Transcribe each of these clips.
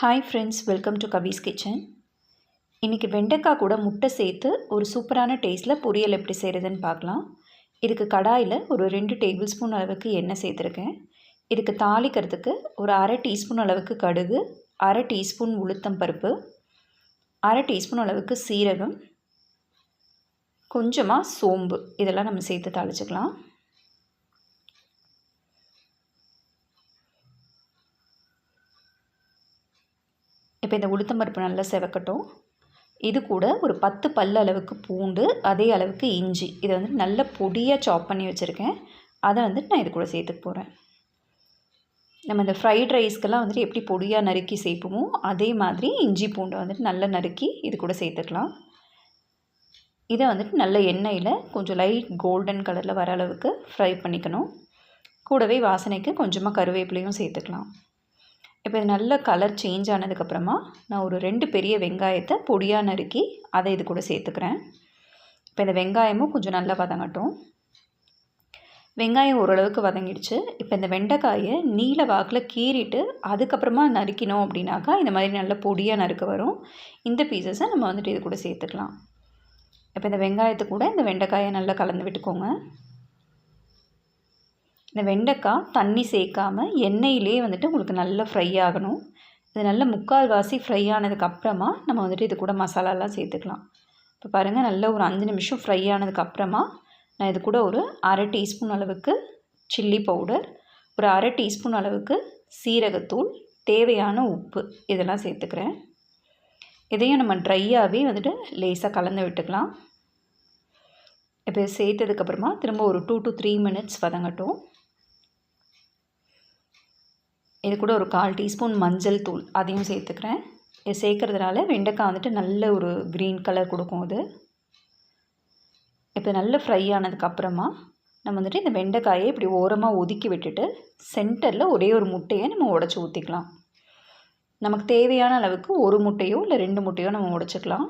Hi friends welcome to Kabi's kitchen இன்றைக்கி வெண்டைக்காய் கூட முட்டை சேர்த்து ஒரு சூப்பரான டேஸ்ட்டில் பொரியல் எப்படி செய்கிறதுன்னு பார்க்கலாம். இதுக்கு கடாயில் ஒரு ரெண்டு டேபிள் ஸ்பூன் அளவுக்கு எண்ணெய் சேர்த்துருக்கேன். இதுக்கு தாளிக்கிறதுக்கு ஒரு அரை டீஸ்பூன் அளவுக்கு கடுகு அரை டீஸ்பூன் உளுத்தம் பருப்பு அரை டீஸ்பூன் அளவுக்கு சீரகம் கொஞ்சமாக சோம்பு. இதெல்லாம் நம்ம சேர்த்து தாளிச்சுக்கலாம். இப்போ இந்த உளுத்தம் பருப்பு நல்லா செவக்கட்டும். இது கூட ஒரு பத்து பல் அளவுக்கு பூண்டு அதே அளவுக்கு இஞ்சி. இதை வந்து நல்ல பொடியாக சாப் பண்ணி வச்சுருக்கேன். அதை வந்துட்டு நான் இது கூட சேர்த்துக்க போகிறேன் நம்ம இந்த ஃப்ரைட் ரைஸ்க்கெல்லாம் வந்துட்டு எப்படி பொடியாக நறுக்கி சேர்ப்போமோ அதே மாதிரி இஞ்சி பூண்டை வந்துட்டு நல்லா நறுக்கி இது கூட சேர்த்துக்கலாம். இதை வந்துட்டு நல்ல எண்ணெயில் கொஞ்சம் லைட் கோல்டன் கலரில் வர அளவுக்கு ஃப்ரை பண்ணிக்கணும். கூடவே வாசனைக்கு கொஞ்சமாக கருவேப்பிலையும் சேர்த்துக்கலாம். இப்போ இது நல்ல கலர் சேஞ்ச் ஆனதுக்கப்புறமா நான் ஒரு ரெண்டு பெரிய வெங்காயத்தை பொடியாக நறுக்கி அதை இது கூட சேர்த்துக்கிறேன். இப்போ இந்த வெங்காயமும் கொஞ்சம் நல்லா வதங்கட்டும். வெங்காயம் ஓரளவுக்கு வதங்கிடுச்சு. இப்போ இந்த வெண்டைக்காயை நீல வாக்கில் கீறிட்டு அதுக்கப்புறமா நறுக்கினோம் அப்படின்னாக்கா இந்த மாதிரி நல்ல பொடியாக நறுக்க வரும். இந்த பீசஸை நம்ம வந்துட்டு இது கூட சேர்த்துக்கலாம். இப்போ இந்த வெங்காயத்தை கூட இந்த வெண்டைக்காயை நல்லா கலந்து விட்டுக்கோங்க. இந்த வெண்டைக்காய் தண்ணி சேர்க்காம எண்ணெயிலே வந்துட்டு உங்களுக்கு நல்லா ஃப்ரை ஆகணும். இது நல்ல முக்கால் வாசி ஃப்ரை ஆனதுக்கப்புறமா நம்ம வந்துட்டு இது கூட மசாலாலாம் சேர்த்துக்கலாம். இப்போ பாருங்கள் நல்ல ஒரு அஞ்சு நிமிஷம் ஃப்ரை ஆனதுக்கப்புறமா நான் இது கூட ஒரு அரை டீஸ்பூன் அளவுக்கு சில்லி பவுடர் ஒரு அரை டீஸ்பூன் அளவுக்கு சீரகத்தூள் தேவையான உப்பு இதெல்லாம் சேர்த்துக்கிறேன். இதையும் நம்ம ட்ரையாகவே வந்துட்டு லேசாக கலந்து விட்டுக்கலாம். இப்போ சேர்த்ததுக்கப்புறமா திரும்ப ஒரு டூ டு த்ரீ மினிட்ஸ் வதங்கட்டும். இது கூட ஒரு கால் டீஸ்பூன் மஞ்சள் தூள் அதையும் சேர்த்துக்கிறேன். இது சேர்க்குறதுனால வெண்டைக்காய் வந்துட்டு நல்ல ஒரு க்ரீன் கலர் கொடுக்கும் அது. இப்போ நல்ல ஃப்ரை ஆனதுக்கப்புறமா நம்ம வந்துட்டு இந்த வெண்டைக்காயை இப்படி ஓரமாக ஒதுக்கி விட்டுட்டு சென்டரில் ஒரே ஒரு முட்டையை நம்ம உடச்சி ஊற்றிக்கலாம் நமக்கு தேவையான அளவுக்கு ஒரு முட்டையோ இல்லை ரெண்டு முட்டையோ நம்ம உடச்சிக்கலாம்.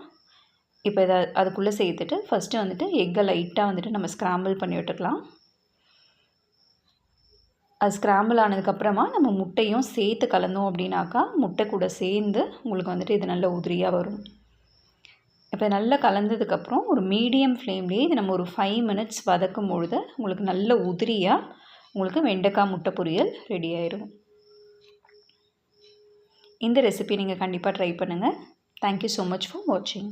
இப்போ இதை அதுக்குள்ளே சேர்த்துட்டு ஃபஸ்ட்டு வந்துட்டு எக்கை லைட்டாக வந்துட்டு நம்ம ஸ்க்ராம்பிள் பண்ணி விட்டுக்கலாம். அது ஸ்க்ராம்பிள் ஆனதுக்கப்புறமா நம்ம முட்டையும் சேர்த்து கலந்தோம் அப்படின்னாக்கா முட்டை கூட சேர்ந்து உங்களுக்கு வந்துட்டு இது நல்ல உதிரியாக வரும். இப்போ நல்லா கலந்ததுக்கப்புறம் ஒரு மீடியம் ஃப்ளேம்லேயே இது நம்ம ஒரு ஃபைவ் மினிட்ஸ் வதக்கும் பொழுது உங்களுக்கு நல்ல உதிரியாக உங்களுக்கு வெண்டைக்காய் முட்டை பொரியல் ரெடி ஆயிடும் இந்த ரெசிபி நீங்கள் கண்டிப்பாக ட்ரை பண்ணுங்கள் தேங்க்யூ ஸோ மச் ஃபார் வாட்சிங்